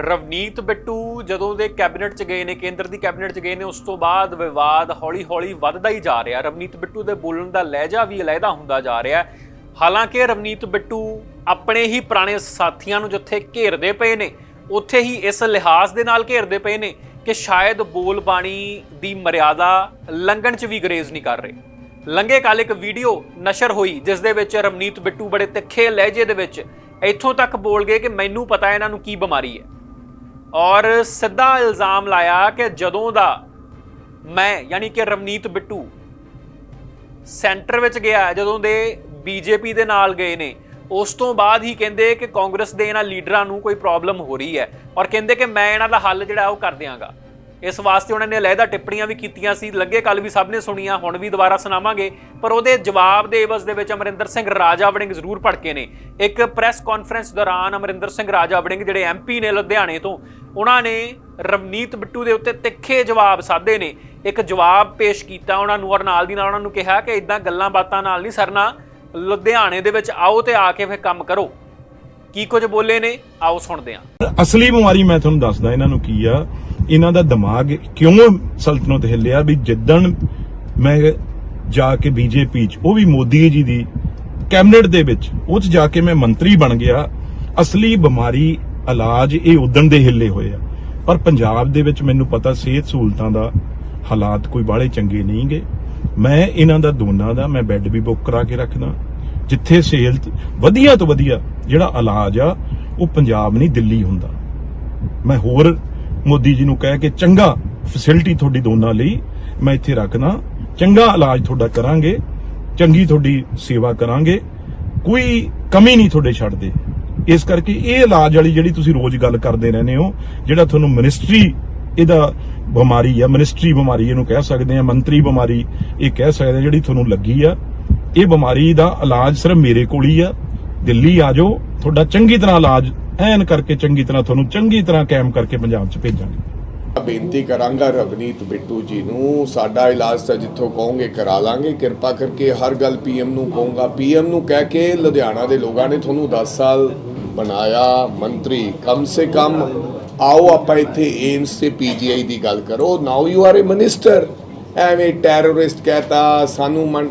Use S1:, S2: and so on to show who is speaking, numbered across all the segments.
S1: ਰਵਨੀਤ ਬਿੱਟੂ ਜਦੋਂ ਦੇ ਕੈਬਨਿਟ 'ਚ ਗਏ ਨੇ, ਕੇਂਦਰ ਦੀ ਕੈਬਨਿਟ 'ਚ ਗਏ ਨੇ, ਉਸ ਤੋਂ ਬਾਅਦ ਵਿਵਾਦ ਹੌਲੀ-ਹੌਲੀ ਵੱਧਦਾ ਹੀ ਜਾ ਰਿਹਾ। ਰਵਨੀਤ ਬਿੱਟੂ ਦੇ ਬੋਲਣ ਦਾ ਲਹਿਜਾ ਵੀ ਅਲੱਗਾ ਹੁੰਦਾ ਜਾ ਰਿਹਾ ਹਾਲਾਂਕਿ ਰਵਨੀਤ ਬਿੱਟੂ ਆਪਣੇ ਹੀ ਪੁਰਾਣੇ ਸਾਥੀਆਂ ਨੂੰ ਜਿੱਥੇ ਘੇਰਦੇ ਪਏ ਨੇ, ਉੱਥੇ ਹੀ ਇਸ ਲਿਹਾਜ਼ ਦੇ ਨਾਲ ਘੇਰਦੇ ਪਏ ਨੇ ਕਿ ਸ਼ਾਇਦ ਬੋਲ ਬਾਣੀ ਦੀ ਮਰਿਆਦਾ ਲੰਘਣ 'ਚ ਵੀ ਗਰੇਜ਼ ਨਹੀਂ ਕਰ ਰਹੇ। ਲੰਘੇ ਕੱਲ ਇੱਕ ਵੀਡੀਓ ਨਸ਼ਰ ਹੋਈ, ਜਿਸ ਦੇ ਵਿੱਚ ਰਵਨੀਤ ਬਿੱਟੂ ਬੜੇ ਤਿੱਖੇ ਲਹਿਜੇ ਦੇ ਵਿੱਚ ਇੱਥੋਂ ਤੱਕ ਬੋਲ ਗਏ ਕਿ ਮੈਨੂੰ ਪਤਾ ਇਹਨਾਂ ਨੂੰ ਕੀ ਬਿਮਾਰੀ ਹੈ। ਔਰ ਸਿੱਧਾ ਇਲਜ਼ਾਮ ਲਾਇਆ ਕਿ ਜਦੋਂ ਦਾ ਮੈਂ, ਯਾਨੀ ਕਿ ਰਵਨੀਤ ਬਿੱਟੂ ਸੈਂਟਰ ਵਿੱਚ ਗਿਆ, ਜਦੋਂ ਦੇ ਬੀਜੇਪੀ ਦੇ ਨਾਲ ਗਏ ਨੇ, ਉਸ ਤੋਂ ਬਾਅਦ ਹੀ ਕਹਿੰਦੇ ਕਿ ਕਾਂਗਰਸ ਦੇ ਇਹਨਾਂ ਲੀਡਰਾਂ ਨੂੰ ਕੋਈ ਪ੍ਰੋਬਲਮ ਹੋ ਰਹੀ ਹੈ ਔਰ ਕਹਿੰਦੇ ਕਿ ਮੈਂ ਇਹਨਾਂ ਦਾ ਹੱਲ ਜਿਹੜਾ ਉਹ ਕਰ ਦਿਆਂਗਾ। ਇਸ ਵਾਸਤੇ ਉਹਨਾਂ ਨੇ ਅਲੱਗਾ ਟਿੱਪਣੀਆਂ ਵੀ ਕੀਤੀਆਂ ਸੀ। ਲੱਗੇ ਕੱਲ ਵੀ ਸਭ ਨੇ ਸੁਣੀਆਂ, ਹੁਣ ਵੀ ਦੁਬਾਰਾ ਸੁਣਾਵਾਂਗੇ। ਪਰ ਉਹਦੇ ਜਵਾਬ ਦੇ ਇਵਜ਼ ਦੇ ਵਿੱਚ ਅਮਰਿੰਦਰ ਸਿੰਘ ਰਾਜਾ ਵੜਿੰਗ ਜ਼ਰੂਰ ਭੜਕੇ ਨੇ। ਇੱਕ ਪ੍ਰੈਸ ਕਾਨਫਰੰਸ ਦੌਰਾਨ ਅਮਰਿੰਦਰ ਸਿੰਘ ਰਾਜਾ ਵੜਿੰਗ ਜਿਹੜੇ ਐਮਪੀ ਨੇ ਲੁਧਿਆਣੇ ਤੋਂ, ਉਹਨਾਂ ਨੇ ਰਵਨੀਤ ਬਿੱਟੂ ਦੇ ਉੱਤੇ ਤਿੱਖੇ ਜਵਾਬ ਸਾਧੇ ਨੇ। ਇੱਕ ਜਵਾਬ ਪੇਸ਼ ਕੀਤਾ ਉਹਨਾਂ ਨੂੰ ਔਰ ਨਾਲ ਦੀ ਨਾਲ ਉਹਨਾਂ ਨੂੰ ਕਿਹਾ ਕਿ ਇਦਾਂ ਗੱਲਾਂ ਬਾਤਾਂ ਨਾਲ ਨਹੀਂ ਸਰਨਾ। ਲੁਧਿਆਣੇ ਦੇ ਵਿੱਚ ਆਓ ਤੇ ਆ ਕੇ ਫਿਰ ਕੰਮ ਕਰੋ। ਕੀ ਕੁਝ ਬੋਲੇ ਨੇ? ਆਓ ਸੁਣਦੇ ਹਾਂ।
S2: ਅਸਲੀ ਬਿਮਾਰੀ ਮੈਂ ਤੁਹਾਨੂੰ ਦੱਸਦਾ, ਇਹਨਾਂ ਨੂੰ ਕੀ ਆ? ਇਹਨਾਂ ਦਾ ਦਿਮਾਗ ਕਿਉਂ ਸਲਤਨਤ ਹਿੱਲਿਆ ਵੀ ਜਿੱਦਣ ਮੈਂ ਜਾ ਕੇ ਬੀਜੇਪੀ ਚ, ਉਹ ਵੀ ਮੋਦੀ ਜੀ ਦੀ ਕੈਬਨਿਟ ਦੇ ਵਿੱਚ, ਉਹ ਚ ਜਾ ਕੇ ਮੈਂ ਮੰਤਰੀ ਬਣ ਗਿਆ, ਅਸਲੀ ਬਿਮਾਰੀ ਇਲਾਜ ਇਹ ਉਦਣ ਦੇ ਹਿੱਲੇ ਹੋਏ ਆ। ਪਰ ਪੰਜਾਬ ਦੇ ਵਿੱਚ ਮੈਨੂੰ ਪਤਾ ਸਿਹਤ ਸਹੂਲਤਾਂ ਦਾ ਹਾਲਾਤ ਕੋਈ ਬਾਹਲੇ ਚੰਗੇ ਨਹੀਂਗੇ ਮੈਂ ਇਹਨਾਂ ਦਾ ਦੋਨਾਂ ਦਾ, ਮੈਂ ਬੈੱਡ ਵੀ ਬੁੱਕ ਕਰਾ ਕੇ ਰੱਖਦਾ, ਜਿੱਥੇ ਸਿਹਤ ਵਧੀਆ ਤੋਂ ਵਧੀਆ ਜਿਹੜਾ ਇਲਾਜ ਆ, ਉਹ ਪੰਜਾਬ ਨਹੀਂ ਦਿੱਲੀ ਹੁੰਦਾ। ਮੈਂ ਹੋਰ ਮੋਦੀ ਜੀ ਨੂੰ ਕਹਿ ਕੇ ਚੰਗਾ ਫੈਸਿਲਿਟੀ ਤੁਹਾਡੀ ਦੋਨਾਂ ਲਈ ਮੈਂ ਇੱਥੇ ਰੱਖਦਾ। ਚੰਗਾ ਇਲਾਜ ਤੁਹਾਡਾ ਕਰਾਂਗੇ, ਚੰਗੀ ਤੁਹਾਡੀ ਸੇਵਾ ਕਰਾਂਗੇ। ਕੋਈ ਕਮੀ ਨਹੀਂ ਤੁਹਾਡੇ ਛੱਡਦੇ ਇਸ ਕਰਕੇ ਇਹ ਇਲਾਜ ਵਾਲੀ ਜਿਹੜੀ ਤੁਸੀਂ ਰੋਜ਼ ਗੱਲ ਕਰਦੇ ਰਹਿੰਦੇ ਹੋ, ਜਿਹੜਾ ਤੁਹਾਨੂੰ ਮਿਨਿਸਟਰੀ ਇਹਦਾ ਬਿਮਾਰੀ ਆ ਮਿਨਿਸਟਰੀ ਬਿਮਾਰੀ ਇਹਨੂੰ ਕਹਿ ਸਕਦੇ ਆ, ਮੰਤਰੀ ਬਿਮਾਰੀ ਇਹ ਕਹਿ ਸਕਦੇ ਆ, ਜਿਹੜੀ ਤੁਹਾਨੂੰ ਲੱਗੀ ਆ। ਇਹ ਬਿਮਾਰੀ ਦਾ ਇਲਾਜ ਸਿਰਫ ਮੇਰੇ ਕੋਲ ਹੀ ਆ। ਦਿੱਲੀ ਆ ਜਾਓ, ਤੁਹਾਡਾ ਚੰਗੀ ਤਰ੍ਹਾਂ ਇਲਾਜ ਐਨ ਕਰਕੇ ਚੰਗੀ ਤਰ੍ਹਾਂ ਤੁਹਾਨੂੰ ਚੰਗੀ ਤਰ੍ਹਾਂ ਕਾਇਮ ਕਰਕੇ ਪੰਜਾਬ 'ਚ ਭੇਜਾਂਗੇ।
S3: ਬੇਨਤੀ ਕਰਾਂਗਾ ਰਵਨੀਤ ਬਿੱਟੂ ਜੀ ਨੂੰ, ਸਾਡਾ ਇਲਾਜ ਤਾਂ ਜਿੱਥੋਂ ਕਹੋਗੇ ਕਰਾ ਲਾਂਗੇ, ਕਿਰਪਾ ਕਰਕੇ ਹਰ ਗੱਲ ਪੀਐਮ ਨੂੰ ਕਹੂੰਗਾ। ਪੀਐਮ ਨੂੰ ਕਹਿ ਕੇ ਲੁਧਿਆਣਾ ਦੇ ਲੋਕਾਂ ਨੇ ਤੁਹਾਨੂੰ 10 ਸਾਲ ਬਣਾਇਆ। ਮੰਤਰੀ, ਕਮ ਸੇ ਕਮ ਆਓ ਆਪਾਂ ਇੱਥੇ ਏਮਸ ਤੇ ਪੀਜੀਆਈ ਦੀ ਗੱਲ ਕਰੋ। Now you are a minister ਐਵੇਂ ਟੈਰਰਿਸਟ ਕਹਤਾ ਸਾਨੂੰ ਮਨ-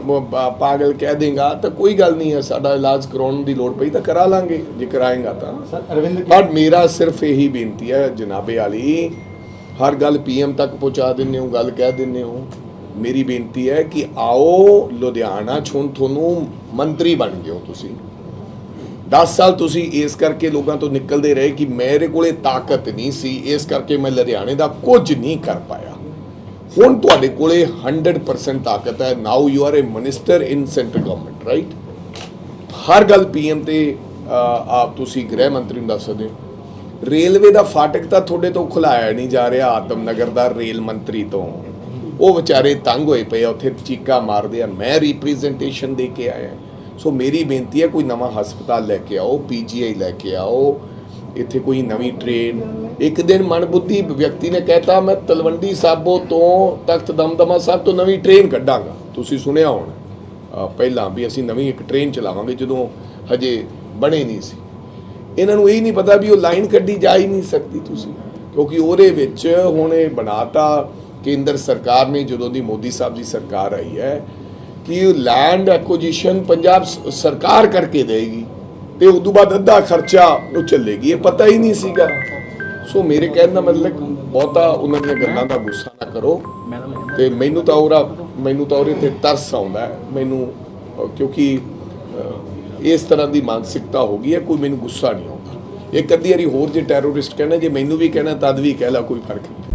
S3: ਪਾਗਲ ਕਹਿ ਦੇਗਾ ਤਾਂ ਕੋਈ ਗੱਲ ਨਹੀਂ ਹੈ ਸਾਡਾ ਇਲਾਜ ਕਰਾਉਣ ਦੀ ਲੋੜ ਪਈ ਤਾਂ ਕਰਾ ਲਾਂਗੇ ਜੇ ਕਰਾਏਗਾ ਤਾਂ। ਪਰ ਮੇਰਾ ਸਿਰਫ ਇਹੀ ਬੇਨਤੀ ਹੈ ਜਨਾਬੇ ਆਲੀ ਹਰ ਗੱਲ ਪੀਐਮ ਤੱਕ ਪਹੁੰਚਾ ਦਿੰਦੇ ਹੋ ਗੱਲ ਕਹਿ ਦਿੰਦੇ ਹੋ। ਮੇਰੀ ਬੇਨਤੀ ਹੈ ਕਿ ਆਓ ਲੁਧਿਆਣਾ ਹੁਣ ਤੁਹਾਨੂੰ ਮੰਤਰੀ ਬਣ ਗਏ ਹੋ ਤੁਸੀਂ। 10 ਸਾਲ ਤੁਸੀਂ ਇਸ ਕਰਕੇ ਲੋਕਾਂ ਤੋਂ ਨਿਕਲਦੇ ਰਹੇ ਕਿ ਮੇਰੇ ਕੋਲੇ ਤਾਕਤ ਨਹੀਂ ਸੀ ਇਸ ਕਰਕੇ ਮੈਂ ਲੁਧਿਆਣੇ ਦਾ ਕੁਝ ਨਹੀਂ ਕਰ ਪਾਇਆ। ਹੁਣ ਤੁਹਾਡੇ ਕੋਲੇ 100% ਤਾਕਤ ਹੈ। Now you are a minister in central government right ਹਰ ਗੱਲ ਪੀਐਮ ਤੇ ਆਪ ਤੁਸੀਂ ਗ੍ਰਹਿ ਮੰਤਰੀ ਨੂੰ ਦੱਸ ਸਕਦੇ ਹੋ। ਰੇਲਵੇ ਦਾ ਫਾਟਕ ਤਾਂ ਤੁਹਾਡੇ ਤੋਂ ਖੁਲਾਇਆ ਨਹੀਂ ਜਾ ਰਿਹਾ ਆਤਮ ਨਗਰ ਦਾ ਰੇਲ ਮੰਤਰੀ ਤੋਂ। ਉਹ ਵਿਚਾਰੇ ਤੰਗ ਹੋਏ ਪਏ ਆ, ਉੱਥੇ ਚੀਕਾ ਮਾਰਦੇ ਆ। ਮੈਂ ਰਿਪਰੈਜ਼ੈਂਟੇਸ਼ਨ ਦੇ ਕੇ ਆਇਆ। ਸੋ ਮੇਰੀ ਬੇਨਤੀ ਹੈ, ਕੋਈ ਨਵਾਂ ਹਸਪਤਾਲ ਲੈ ਕੇ ਆਓ ਪੀਜੀਆਈ ਲੈ ਕੇ ਆਓ। ਇੱਥੇ ਕੋਈ ਨਵੀਂ ਟ੍ਰੇਨ ਇੱਕ ਦਿਨ ਮਨਬੁੱਧੀ ਵਿਅਕਤੀ ਨੇ ਕਹਿਤਾ, ਮੈਂ ਤਲਵੰਡੀ ਸਾਬੋ ਤੋਂ ਤਖਤ ਦਮਦਮਾ ਸਾਹਿਬ ਤੋਂ ਨਵੀਂ ਟ੍ਰੇਨ ਕੱਢਾਂਗਾ। ਤੁਸੀਂ ਸੁਣਿਆ ਹੋਣਾ। ਪਹਿਲਾਂ ਵੀ ਅਸੀਂ ਨਵੀਂ ਇੱਕ ਟ੍ਰੇਨ ਚਲਾਵਾਂਗੇ ਜਦੋਂ ਹਜੇ ਬਣੇ ਨਹੀਂ ਸੀ। ਇਹਨਾਂ ਨੂੰ ਇਹ ਨਹੀਂ ਪਤਾ ਵੀ ਉਹ ਲਾਈਨ ਕੱਢੀ ਜਾ ਹੀ ਨਹੀਂ ਸਕਦੀ ਤੁਸੀਂ। ਕਿਉਂਕਿ ਉਹਦੇ ਵਿੱਚ ਹੁਣ ਇਹ ਬਣਾਤਾ ਕੇਂਦਰ ਸਰਕਾਰ ਨੇ, ਜਦੋਂ ਦੀ ਮੋਦੀ ਸਾਹਿਬ ਦੀ ਸਰਕਾਰ ਆਈ ਹੈ, ਕਿ ਲੈਂਡ ਐਕੁਜੀਸ਼ਨ ਪੰਜਾਬ ਸਰਕਾਰ ਕਰਕੇ ਦੇਗੀ ਤੇ ਉਸ ਤੋਂ ਬਾਅਦ ਅੱਧਾ ਖਰਚਾ ਉਹ ਚੱਲੇਗੀ, ਇਹ ਪਤਾ ਹੀ ਨਹੀਂ ਸੀਗਾ। ਸੋ ਮੇਰੇ ਕਹਿਣ ਦਾ ਮਤਲਬ ਬਹੁਤਾ ਉਹਨਾਂ ਦੀਆਂ ਗੱਲਾਂ ਦਾ ਗੁੱਸਾ ਨਾ ਕਰੋ। ਤੇ ਮੈਨੂੰ ਤਾਂ ਉਹਦਾ, ਮੈਨੂੰ ਤਾਂ ਉਹਦੇ ਤੇ ਤਰਸ ਆਉਂਦਾ ਮੈਨੂੰ ਕਿਉਂਕਿ ਇਸ ਤਰ੍ਹਾਂ ਦੀ ਮਾਨਸਿਕਤਾ ਹੋ ਗਈ ਹੈ, ਕੋਈ ਮੈਨੂੰ ਗੁੱਸਾ ਨਹੀਂ ਆਉਂਦਾ। ਇੱਕ ਅੱਧੀ ਵਾਰੀ ਹੋਰ ਜੇ ਟੈਰੋਰਿਸਟ ਕਹਿਣਾ ਜੇ ਮੈਨੂੰ ਵੀ ਕਹਿਣਾ, ਤਦ ਵੀ ਕਹਿ ਲਾ, ਕੋਈ ਫ਼ਰਕ ਨਹੀਂ।